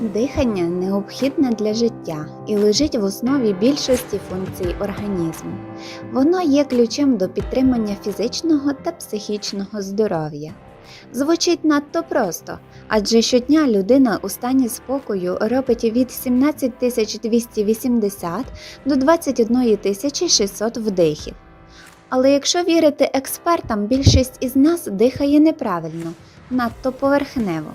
Дихання необхідне для життя і лежить в основі більшості функцій організму. Воно є ключем до підтримання фізичного та психічного здоров'я. Звучить надто просто, адже щодня людина у стані спокою робить від 17 280 до 21 600 вдихів. Але якщо вірити експертам, більшість із нас дихає неправильно, надто поверхнево.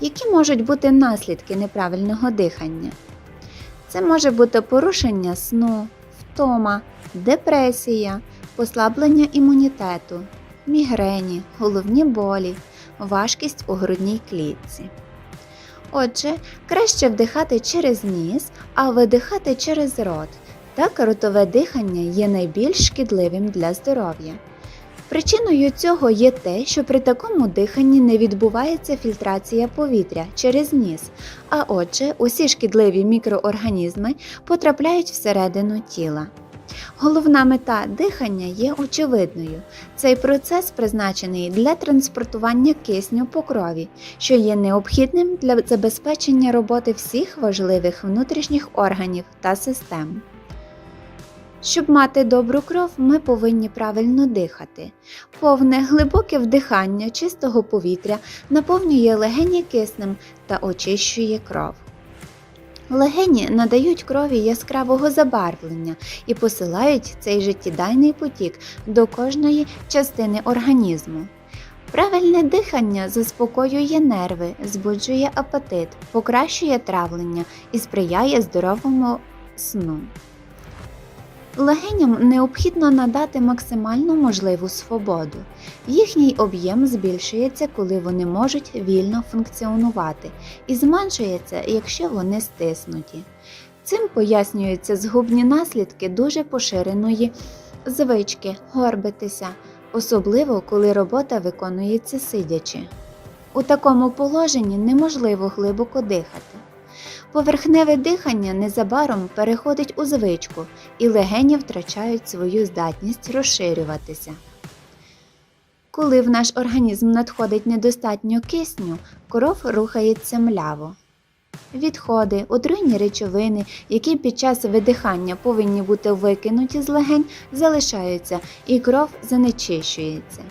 Які можуть бути наслідки неправильного дихання? Це може бути порушення сну, втома, депресія, послаблення імунітету, мігрені, головні болі, важкість у грудній клітці. Отже, краще вдихати через ніс, а видихати через рот. Так ротове дихання є найбільш шкідливим для здоров'я. Причиною цього є те, що при такому диханні не відбувається фільтрація повітря через ніс, а отже, усі шкідливі мікроорганізми потрапляють всередину тіла. Головна мета дихання є очевидною. Цей процес призначений для транспортування кисню по крові, що є необхідним для забезпечення роботи всіх важливих внутрішніх органів та систем. Щоб мати добру кров, ми повинні правильно дихати. Повне глибоке вдихання чистого повітря наповнює легені киснем та очищує кров. Легені надають крові яскравого забарвлення і посилають цей життєдайний потік до кожної частини організму. Правильне дихання заспокоює нерви, збуджує апетит, покращує травлення і сприяє здоровому сну. Легеням необхідно надати максимально можливу свободу. Їхній об'єм збільшується, коли вони можуть вільно функціонувати, і зменшується, якщо вони стиснуті. Цим пояснюються згубні наслідки дуже поширеної звички горбитися, особливо коли робота виконується сидячи. У такому положенні неможливо глибоко дихати. Поверхневе дихання незабаром переходить у звичку, і легені втрачають свою здатність розширюватися. Коли в наш організм надходить недостатньо кисню, кров рухається мляво. Відходи, отруйні речовини, які під час видихання повинні бути викинуті з легень, залишаються і кров занечищується.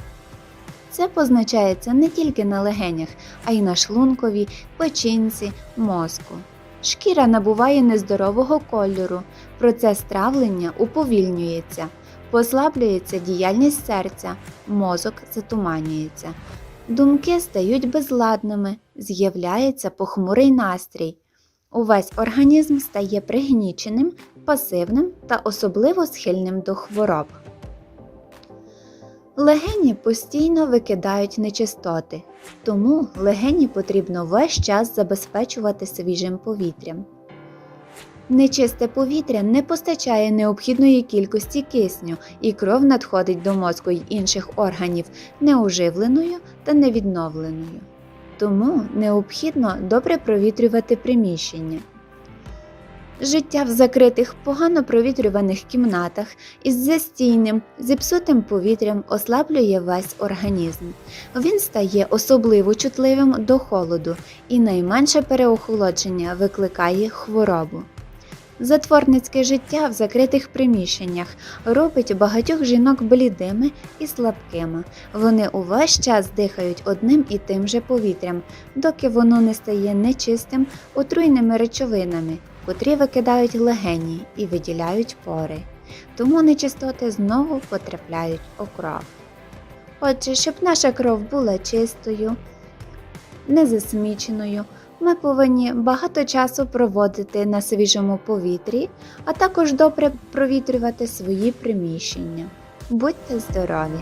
Це позначається не тільки на легенях, а й на шлункові, печінці, мозку. Шкіра набуває нездорового кольору, процес травлення уповільнюється, послаблюється діяльність серця, мозок затуманюється. Думки стають безладними, з'являється похмурий настрій. Увесь організм стає пригніченим, пасивним та особливо схильним до хвороб. Легені постійно викидають нечистоти, тому легені потрібно весь час забезпечувати свіжим повітрям. Нечисте повітря не постачає необхідної кількості кисню, і кров надходить до мозку й інших органів неуживленою та невідновленою. Тому необхідно добре провітрювати приміщення. Життя в закритих, погано провітрюваних кімнатах із застійним, зіпсутим повітрям ослаблює весь організм. Він стає особливо чутливим до холоду і найменше переохолодження викликає хворобу. Затворницьке життя в закритих приміщеннях робить багатьох жінок блідими і слабкими. Вони увесь час дихають одним і тим же повітрям, доки воно не стає нечистим отруйними речовинами, котрі викидають легені і виділяють пори. Тому нечистоти знову потрапляють у кров. Отже, щоб наша кров була чистою, незасміченою, ми повинні багато часу проводити на свіжому повітрі, а також добре провітрювати свої приміщення. Будьте здорові!